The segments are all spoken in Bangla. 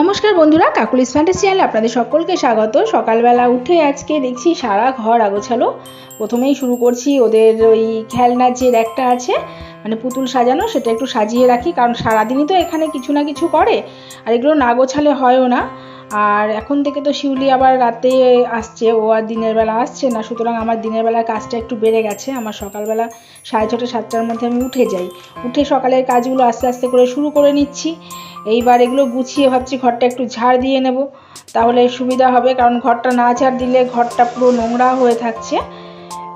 নমস্কার বন্ধুরা, কাকুলিস ফ্যান্টাসিয়ালে আপনাদের সকলকে স্বাগত। সকালবেলা উঠে আজকে দেখছি সারা ঘর আগোছালো। প্রথমেই শুরু করছি ওদের ওই খেলনার যে র্যাকটা আছে মানে পুতুল সাজানো, সেটা একটু সাজিয়ে রাখি, কারণ সারাদিনই তো এখানে কিছু না কিছু করে, আর এগুলো না গোছালে হয়ও না। আর এখন থেকে তো শিউলি আবার রাতে আসছে, ও আর দিনের বেলা আসছে না, সুতরাং আমার দিনের বেলার কাজটা একটু বেড়ে গেছে, আমার সকালবেলা সাড়ে ছটা, সাতটার মধ্যে আমি উঠে যাই। উঠে সকালের কাজগুলো আস্তে আস্তে করে শুরু করে নিচ্ছি, এইবার এগুলো গুছিয়ে ভাবছি ঘরটা একটু ঝাড় দিয়ে নেব, তাহলে সুবিধা হবে, কারণ ঘরটা না ঝাড় দিলে ঘরটা পুরো নোংরা হয়ে থাকছে।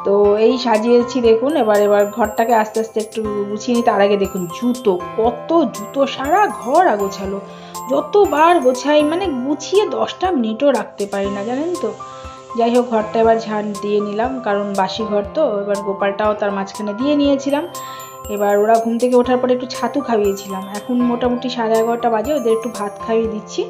তো এই সাজিয়েছি দেখুন, এবার এবার ঘরটাকে আস্তে আস্তে একটু গুছিয়ে নিই, তার আগে দেখুন জুতো, কত জুতো, সারা ঘর আগোছালো। যতবার গোছাই মানে গুছিয়ে দশটা মিনিটও রাখতে পারি না, জানেন তো? যাই হোক, ঘরটা এবার ঝাঁট দিয়ে নিলাম, কারণ বাসি ঘর তো, এবার গোপালটাও তার মাঝখানে দিয়ে নিয়েছিলাম। এবার ওরা ঘুম থেকে ওঠার পরে একটু ছাতু খাইয়েছিলাম। এখন মোটামুটি সাড়ে এগারোটা বাজে, ওদের একটু ভাত খাইয়ে দিচ্ছি।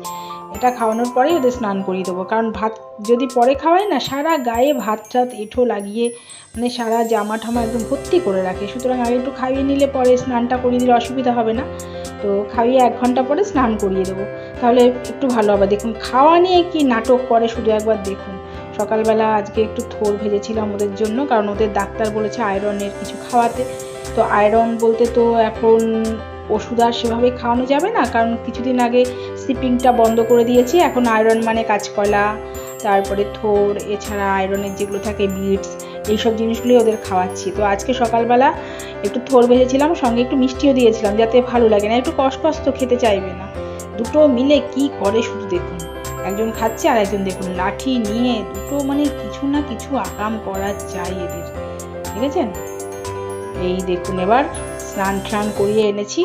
এটা খাওয়ানোর পরেই ওদের স্নান করিয়ে দেবো। কারণ ভাত যদি পরে খাওয়াই না, সারা গায়ে ভাত টাত, এঁঠো লাগিয়ে মানে সারা জামা ঠামা একদম ভর্তি করে রাখে। সুতরাং আগে একটু খাইয়ে নিলে পরে স্নানটা করিয়ে দিলে অসুবিধা হবে না। তো খাইয়ে এক ঘণ্টা পরে স্নান করিয়ে দেবো। তাহলে একটু ভালো হবে। দেখুন, খাওয়া নিয়ে কি নাটক করে শুধু একবার দেখুন। সকালবেলা আজকে একটু থোর ভেজেছিলাম ওদের জন্য, কারণ ওদের ডাক্তার বলেছে আয়রনের কিছু খাওয়াতে। তো আয়রন বলতে তো এখন ওষুধ আর সেভাবে খাওয়ানো যাবে না, কারণ কিছুদিন আগে সিপিংটা বন্ধ করে দিয়েছি, এখন আয়রন মানে কাঁচকলা, তারপরে থোর, এছাড়া আয়রনের যেগুলো থাকে বিটস এইসব জিনিসগুলোই ওদের খাওয়াচ্ছি। তো আজকে সকালবেলা একটু থোর ভেজেছিলাম, সঙ্গে একটু মিষ্টিও দিয়েছিলাম, যাতে ভালো লাগে না, একটু কষ্ট কষ্ট খেতে চাইবে না। দুটো মিলে কি করে শুধু দেখুন, একজন খাচ্ছে আর একজন দেখুন, লাঠি নিয়ে দুটো মানে কিছু না কিছু আকাম করা চাই এদের, দেখেছেন? এই দেখুন এবার স্নান টান করিয়ে এনেছি।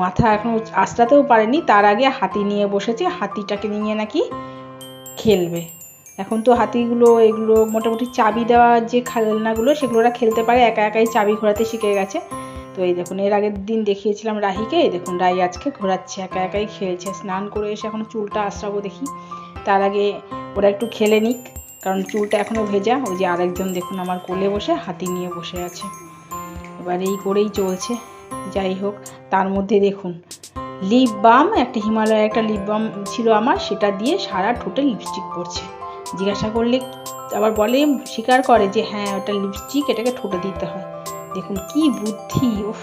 মাথা এখনও আঁচড়াতেও পারেনি, তার আগে হাতি নিয়ে বসেছে, হাতিটাকে নিয়ে নাকি খেলবে। এখন তো হাতিগুলো, এগুলো মোটামুটি চাবি দেওয়া যে খেলনাগুলো সেগুলো ওরা খেলতে পারে, একা একাই চাবি ঘোরাতে শিখে গেছে। তো এই দেখুন, এর আগের দিন দেখিয়েছিলাম রাহিকে, এই দেখুন রাহি আজকে ঘোরাচ্ছে, একা একাই খেলছে। স্নান করে এসে এখন চুলটা আশ্রাবো দেখি, তার আগে ওরা একটু খেলে নিক, কারণ চুলটা এখনও ভেজা, ওই যে আরেকজন দেখুন আমার কোলে বসে, হাতি নিয়ে বসে আছে। এবার এই করেই চলছে। যাই হোক, তার মধ্যে দেখুন লিপ বাম একটা হিমালয়ের একটা লিপ বাম ছিল আমার, সেটা দিয়ে সারা ঠোঁটে লিপস্টিক পরছে জিজ্ঞাসা করলে, আবার বলে, স্বীকার করে যে হ্যাঁ ওটা লিপস্টিক এটাকে ঠোঁটে দিতে হয়। দেখুন, কি বুদ্ধি, উফ!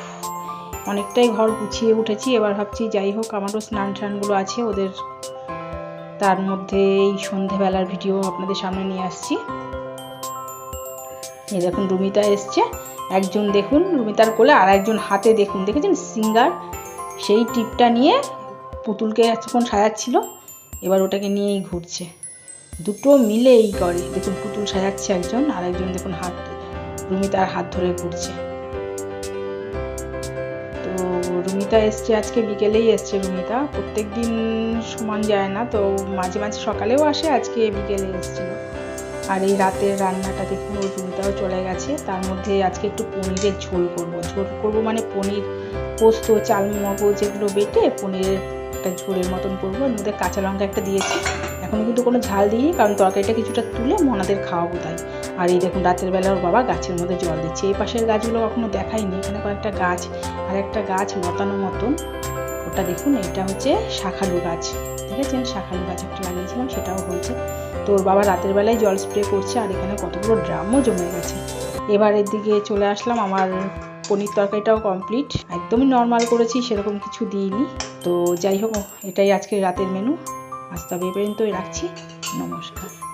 অনেকটাই ঘর গুছিয়ে উঠেছি। এবার ভাবছি, যাই হোক, আমারও স্নান টানগুলো আছে, ওদের তার মধ্যে এই সন্ধেবেলার ভিডিও আপনাদের সামনে নিয়ে আসছি। এই দেখুন, রুমিতা এসছে। একজন দেখুন, রুমিতার কোলে, আর একজন হাতে দেখুন, দেখেছেন? সিঙ্গার। সেই টিপটা নিয়ে পুতুলকে এতক্ষণ সাজাচ্ছিল, এবার ওটাকে নিয়েই ঘুরছে। দুটো মিলে এই করে। দেখুন, পুতুল সাজাচ্ছে একজন, আর একজন দেখুন হাত, রুমিতার হাত ধরে ঘুরছে। তো রুমিতা এসছে, আজকে বিকেলেই এসছে রুমিতা। প্রত্যেক দিন সমান যায় না, তো মাঝে মাঝে সকালেও আসে, আজকে বিকেলে এসছিল। আর এই রাতের রান্নাটা দেখুন, ওই রুমিতাও চলে গেছে। তার মধ্যে আজকে একটু পনিরের ঝোল করব। ঝোল করব মানে পনির পোস্ত, চাল মগজ এগুলো বেটে পনিরের একটা ঝোলের মতন করব। এর মধ্যে কাঁচা লঙ্কা একটা দিয়েছি। এখনও কিন্তু কোনো ঝাল দিইনি, কারণ তরকারিটা কিছুটা তুলে মনাদের খাওয়াবো তাই। আর এই দেখুন, রাতের বেলা ওর বাবা গাছের মধ্যে জল দিচ্ছে। এই পাশের গাছগুলো কখনো দেখাইনি, এখানে কয়েকটা গাছ আর একটা গাছ লতানো মতন। ওটা দেখুন, এটা হচ্ছে শাখালু গাছ। ঠিক দেখেছেন? শাখালু গাছ একটা লাগিয়েছিলাম, সেটাও হয়েছে। তো ওর বাবা রাতের বেলায় জল স্প্রে করছে আর এখানে কতগুলো ড্রামও জমে গেছে। এবারের দিকে চলে আসলাম, আমার পনির তরকারিটাও কমপ্লিট একদমই নর্মাল করেছি, সেরকম কিছু দিইনি। তো যাই হোক, এটাই আজকে রাতের মেনু আজ তবে পর্যন্তই রাখছি। নমস্কার।